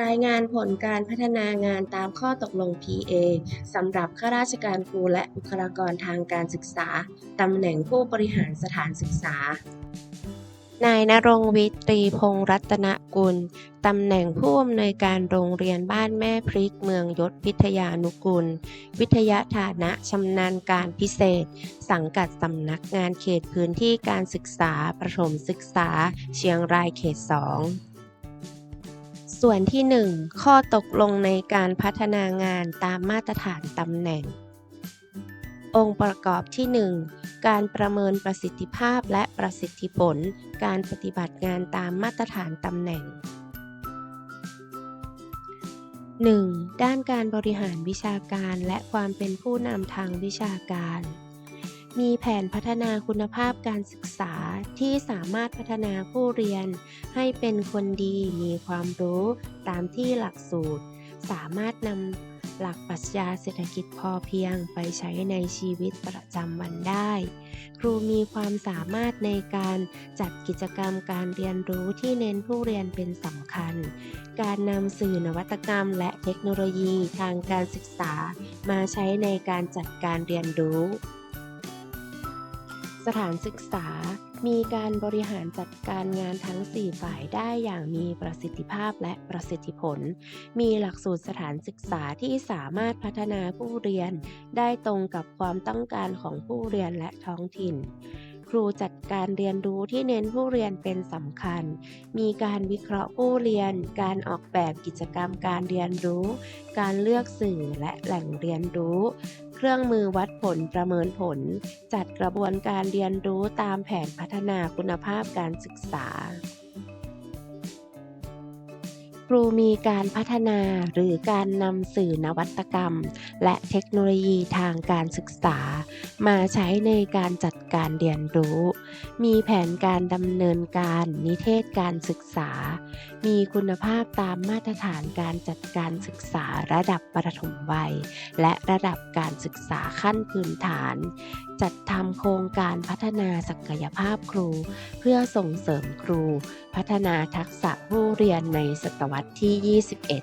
รายงานผลการพัฒนางานตามข้อตกลง PA สำหรับข้าราชการครูและบุคลากรทางการศึกษา ตำแหน่งผู้บริหารสถานศึกษา นายณรงวิตรีพงรัตนกุล ตำแหน่งผู้อำนวยการโรงเรียนบ้านแม่พริกเมืองยศพิทยานุกุล วิทยาฐานะชำนาญการพิเศษ สังกัดสำนักงานเขตพื้นที่การศึกษา ประถมศึกษา เชียงรายเขต 2 ส่วนที่ 1 ข้อตกลงในการพัฒนางานตามมาตรฐานตำแหน่ง องค์ประกอบที่ 1 การประเมินประสิทธิภาพและประสิทธิผล การปฏิบัติงานตามมาตรฐานตำแหน่ง 1. ด้านการบริหารวิชาการและความเป็นผู้นำทางวิชาการ มีแผนพัฒนาคุณภาพการศึกษาที่สามารถพัฒนาผู้เรียน ให้เป็นคนดีมีความรู้ตามที่หลักสูตร สามารถนำหลักปรัชญาเศรษฐกิจพอเพียงไปใช้ในชีวิตประจำวันได้ ครูมีความสามารถในการจัดกิจกรรมการเรียนรู้ที่เน้นผู้เรียนเป็นสำคัญ การนำสื่อนวัตกรรม และเทคโนโลยีทางการศึกษา มาใช้ในการจัดการเรียนรู้ สถานศึกษามีการบริหารจัดการงานทั้ง 4 ฝ่ายได้อย่างมีประสิทธิภาพและประสิทธิผล มีหลักสูตรสถานศึกษาที่สามารถพัฒนาผู้เรียน ได้ตรงกับความต้องการของผู้เรียนและท้องถิ่น ครูจัดการเรียนรู้ที่เน้นผู้เรียนเป็นสำคัญ มีการวิเคราะห์ผู้เรียน การออกแบบกิจกรรมการเรียนรู้ การเลือกสื่อและแหล่งเรียนรู้ เครื่องมือวัดผลประเมินผล จัดกระบวนการเรียนรู้ตามแผนพัฒนาคุณภาพการศึกษา รูมีการพัฒนาหรือการนำสื่อนวัตกรรม และเทคโนโลยีทางการศึกษา มาใช้ในการจัดการเรียนรู้ มีแผนการดำเนินการนิเทศการศึกษา มีคุณภาพตามมาตรฐานการจัดการศึกษาระดับประถมวัย และระดับการศึกษาขั้นพื้นฐาน จัดทำโครงการพัฒนาศักยภาพครู เพื่อส่งเสริมครู พัฒนาทักษะผู้เรียนในศตวรรษที่ 21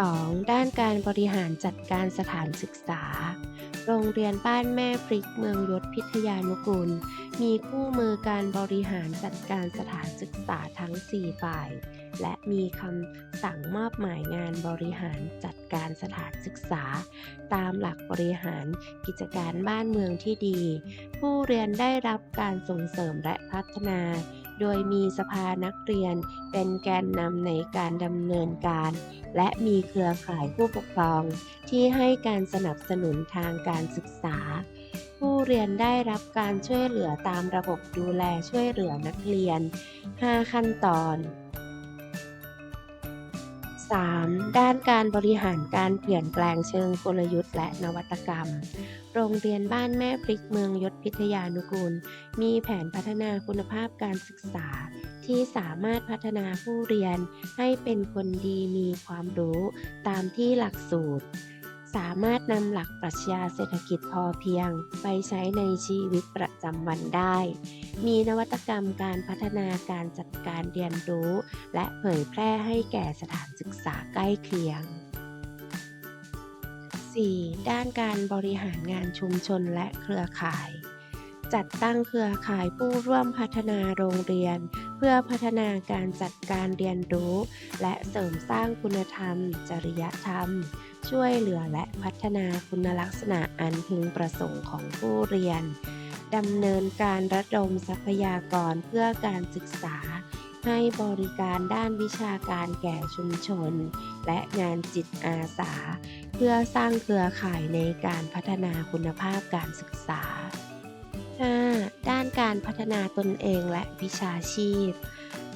2. ด้านการบริหารจัดการสถานศึกษา โรงเรียนบ้านแม่พริกเมืองยศพิทยานุกุลมีคู่มือการบริหารจัดการสถานศึกษาทั้ง 4 ฝ่าย และมีคำสั่งมอบหมายงานบริหารจัดการสถานศึกษา ตามหลักบริหารกิจการบ้านเมืองที่ดี ผู้เรียนได้รับการส่งเสริมและพัฒนา โดยมีสภานักเรียนเป็นแกนนำในการดำเนินการ และมีเครือข่ายผู้ปกครอง ที่ให้การสนับสนุนทางการศึกษาผู้เรียนได้รับการช่วยเหลือตามระบบดูแลช่วยเหลือนักเรียน 5 ขั้นตอน 3. ด้านการบริหารการเปลี่ยนแปลงเชิงกลยุทธ์และนวัตกรรม โรงเรียนบ้านแม่พริกเมืองยศพิทยานุกูล มีแผนพัฒนาคุณภาพการศึกษา ที่สามารถพัฒนาผู้เรียนให้เป็นคนดีมีความรู้ตามที่หลักสูตร สามารถนำหลักปรัชญาเศรษฐกิจพอเพียง ไปใช้ในชีวิตประจำวันได้ มีนวัตกรรมการพัฒนาการจัดการเรียนรู้ และเผยแพร่ให้แก่สถานศึกษาใกล้เคียง 4. ด้านการบริหารงานชุมชนและเครือข่าย จัดตั้งเครือข่ายผู้ร่วมพัฒนาโรงเรียน เพื่อพัฒนาการจัดการเรียนรู้ และเสริมสร้างคุณธรรม จริยธรรม ช่วยเหลือและพัฒนาคุณลักษณะอันพึงประสงค์ของผู้เรียนดำเนินการระดมทรัพยากรเพื่อการศึกษา ให้บริการด้านวิชาการแก่ชุมชน และงานจิตอาสา เพื่อสร้างเครือข่ายในการพัฒนาคุณภาพการศึกษา 5. ด้านการพัฒนาตนเองและวิชาชีพ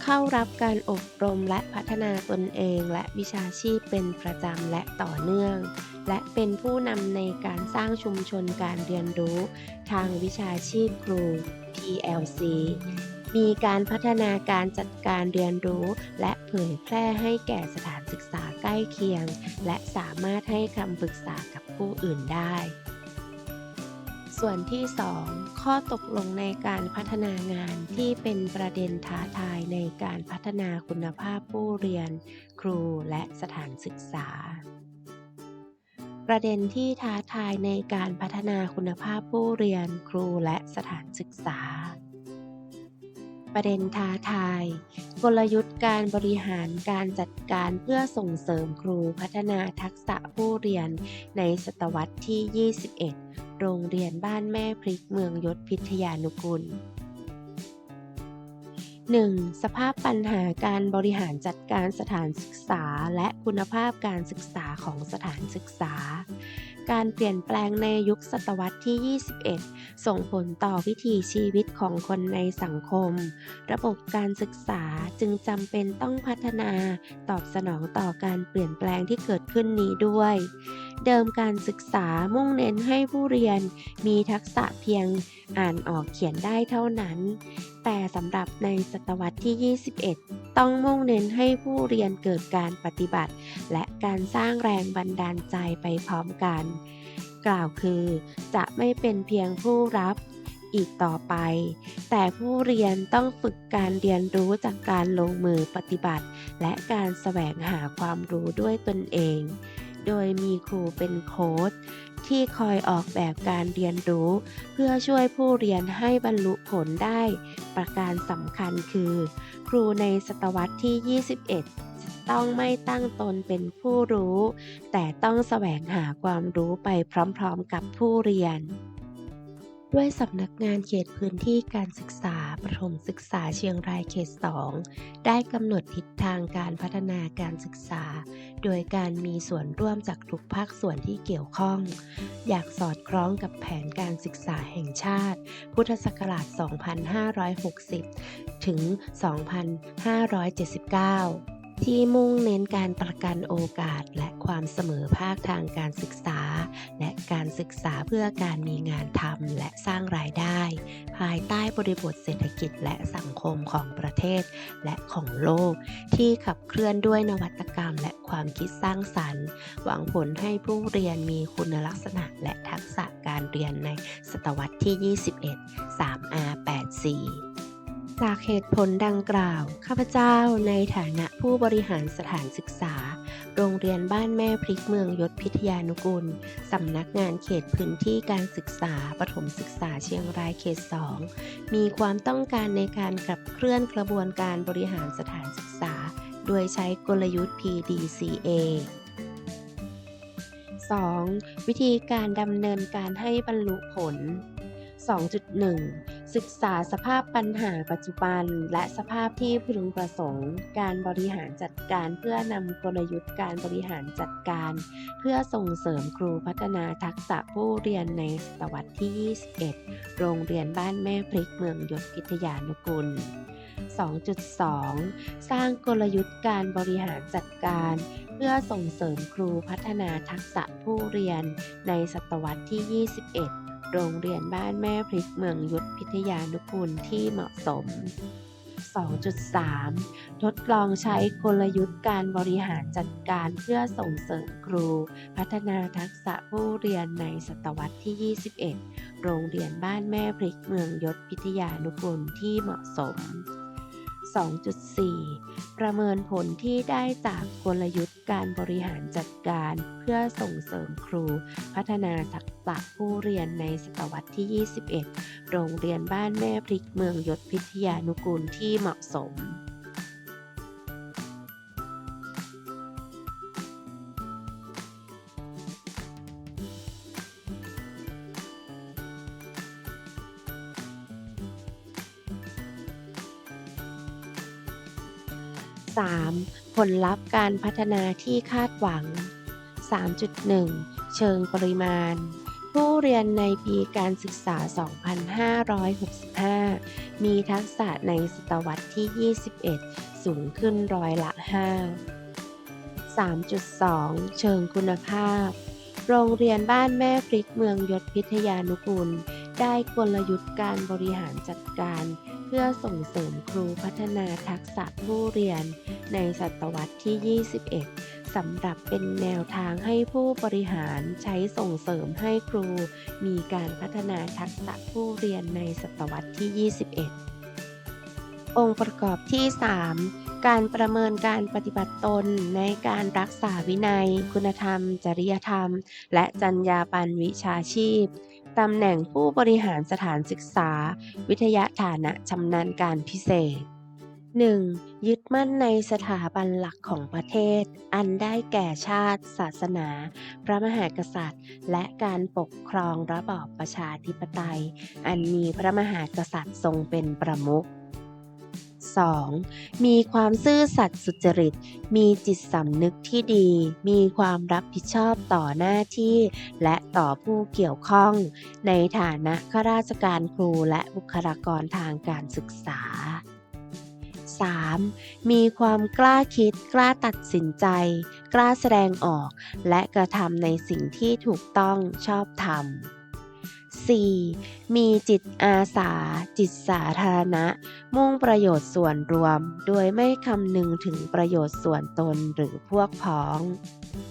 เข้ารับการอบรมและพัฒนาตนเองและวิชาชีพเป็นประจำและต่อเนื่อง และเป็นผู้นำในการสร้างชุมชนการเรียนรู้ ทางวิชาชีพครู PLC มีการพัฒนาการจัดการเรียนรู้ และเผยแพร่ให้แก่สถานศึกษาใกล้เคียง และสามารถให้คำปรึกษากับผู้อื่นได้ ส่วนที่ 2 ข้อตกลงในการพัฒนางานที่เป็นประเด็นท้าทายในการพัฒนาคุณภาพผู้เรียน ครูและสถานศึกษา ประเด็นที่ท้าทายในการพัฒนาคุณภาพผู้เรียน ครูและสถานศึกษา ประเด็นท้าทาย กลยุทธ์การบริหารการจัดการเพื่อส่งเสริมครูพัฒนาทักษะผู้เรียนในศตวรรษที่ 21 โรงเรียนบ้านแม่พริกเมืองยศพิทยานุกุล 1. สภาพปัญหาการบริหารจัดการสถานศึกษา และคุณภาพการศึกษาของสถานศึกษา การเปลี่ยนแปลงในยุคศตวรรษที่ 21 ส่งผลต่อวิถีชีวิตของคนในสังคม ระบบการศึกษาจึงจำเป็นต้องพัฒนาตอบสนองต่อการเปลี่ยนแปลงที่เกิดขึ้นนี้ด้วย เดิมการศึกษามุ่งเน้นให้ผู้เรียนมีทักษะเพียงอ่านออกเขียนได้เท่านั้น แต่สำหรับในศตวรรษที่ 21 ต้องมุ่งเน้นให้ผู้เรียนเกิดการปฏิบัติ และการสร้างแรงบันดาลใจไปพร้อมกัน กล่าวคือจะไม่เป็นเพียงผู้รับอีกต่อไป แต่ผู้เรียนต้องฝึกการเรียนรู้จากการลงมือปฏิบัติ และการแสวงหาความรู้ด้วยตนเอง โดยมีครูเป็นโค้ชที่คอยออกแบบการเรียนรู้ เพื่อช่วยผู้เรียนให้บรรลุผลได้ ประการสำคัญคือ ครูในศตวรรษที่ 21 ต้องไม่ตั้งตนเป็นผู้รู้ แต่ต้องแสวงหาความรู้ไปพร้อมๆกับผู้เรียน ด้วยสำนักงานเขตพื้นที่การศึกษาประถมศึกษาเชียงรายเขต 2 ได้กำหนดทิศทางการพัฒนาการศึกษา โดยการมีส่วนร่วมจากทุกภาคส่วนที่เกี่ยวข้อง อยากสอดคล้องกับแผนการศึกษาแห่งชาติ พุทธศักราช 2560 ถึง 2579ที่มุ่งเน้นการประกันโอกาสและความเสมอภาคทางการศึกษา และการศึกษาเพื่อการมีงานทำและสร้างรายได้ ภายใต้บริบทเศรษฐกิจและสังคมของประเทศและของโลก ที่ขับเคลื่อนด้วยนวัตกรรมและความคิดสร้างสรรค์ หวังผลให้ผู้เรียนมีคุณลักษณะและทักษะการเรียนในศตวรรษที่ 21 3R84 จากเหตุผลดังกล่าว ข้าพเจ้าในฐานะผู้บริหารสถานศึกษา โรงเรียนบ้านแม่พริกเมืองยศพิทยานุกุลสำนักงานเขตพื้นที่การศึกษาประถมศึกษาเชียงรายเขต 2 มีความต้องการในการขับเคลื่อนกระบวนการบริหารสถานศึกษา โดยใช้กลยุทธ์ PDCA 2. วิธีการดำเนินการให้บรรลุผล 2.1 ศึกษาสภาพปัญหาปัจจุบัน และสภาพที่พึงประสงค์ การบริหารจัดการเพื่อนำกลยุทธ์การบริหารจัดการ เพื่อส่งเสริมครูพัฒนาทักษะผู้เรียนในศตวรรษที่ 21 โรงเรียนบ้านแม่พริกเมืองยศพิทยานุกุล 2.2 สร้างกลยุทธ์การบริหารจัดการ เพื่อส่งเสริมครูพัฒนาทักษะผู้เรียนในศตวรรษที่ 21 โรงเรียนบ้านแม่พริกเมืองยุทธพิทยานุกูลที่เหมาะสม 2.3 ทดลองใช้กลยุทธ์การบริหารจัดการเพื่อส่งเสริมครู พัฒนาทักษะผู้เรียนในศตวรรษที่ 21 โรงเรียนบ้านแม่พริกเมืองยศพิทยานุกูลที่เหมาะสม 2.4 ประเมินผลที่ได้จากกลยุทธ์การบริหารจัดการ เพื่อส่งเสริมครู พัฒนาทักษะผู้เรียนในศตวรรษที่ 21 โรงเรียนบ้านแม่พริกเมืองยศพิทยานุกูลที่เหมาะสม 3. ผลลัพธ์การพัฒนาที่คาดหวัง 3.1 เชิงปริมาณ ผู้เรียนในปีการศึกษา 2565 มีทักษะในศตวรรษที่ 21 สูงขึ้นร้อยละ 5 3.2 เชิงคุณภาพ โรงเรียนบ้านแม่พริกเมืองยศพิทยานุกูล ได้กลยุทธ์การบริหารจัดการ เพื่อส่งเสริมครูพัฒนาทักษะผู้เรียน ในศตวรรษที่ 21 สำหรับเป็นแนวทางให้ผู้บริหารใช้ส่งเสริมให้ครู มีการพัฒนาทักษะผู้เรียนในศตวรรษที่ 21องค์ประกอบที่ 3 การประเมินการปฏิบัติตนในการรักษาวินัย คุณธรรม จริยธรรม และจรรยาบรรณวิชาชีพ ตำแหน่งผู้บริหารสถานศึกษา วิทยาฐานะชำนาญการพิเศษ 1. ยึดมั่นในสถาบันหลักของประเทศ อันได้แก่ชาติ ศาสนา พระมหากษัตริย์ และการปกครองระบอบประชาธิปไตย อันมีพระมหากษัตริย์ทรงเป็นประมุข 2. มีความซื่อสัตย์สุจริต มีจิตสำนึกที่ดี มีความรับผิดชอบต่อหน้าที่ และต่อผู้เกี่ยวข้อง ในฐานะข้าราชการครูและบุคลากรทางการศึกษา 3. มีความกล้าคิด กล้าตัดสินใจ กล้าแสดงออก และกระทำในสิ่งที่ถูกต้องชอบธรรม 4. มีจิตอาสา จิตสาธารณะ มุ่งประโยชน์ส่วนรวม โดยไม่คำนึงถึงประโยชน์ส่วนตนหรือพวกพ้อง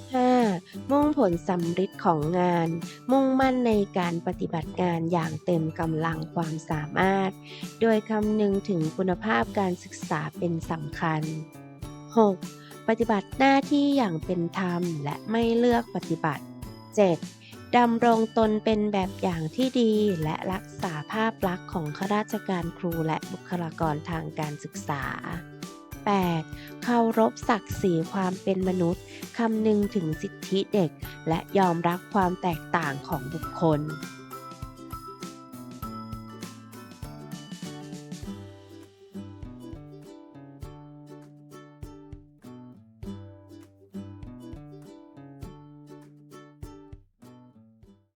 5. มุ่งผลสำฤทธิ์ของงาน มุ่งมั่นในการปฏิบัติงานอย่างเต็มกำลังความสามารถ โดยคำนึงถึงคุณภาพการศึกษาเป็นสำคัญ 6. ปฏิบัติหน้าที่อย่างเป็นธรรมและไม่เลือกปฏิบัติ 7. ดำรงตนเป็นแบบอย่างที่ดีและรักษาภาพลักษณ์ของข้าราชการครูและบุคลากรทางการศึกษา 8. เคารพศักดิ์ศรีความเป็นมนุษย์ คำนึงถึงสิทธิเด็ก และยอมรับความแตกต่างของบุคคล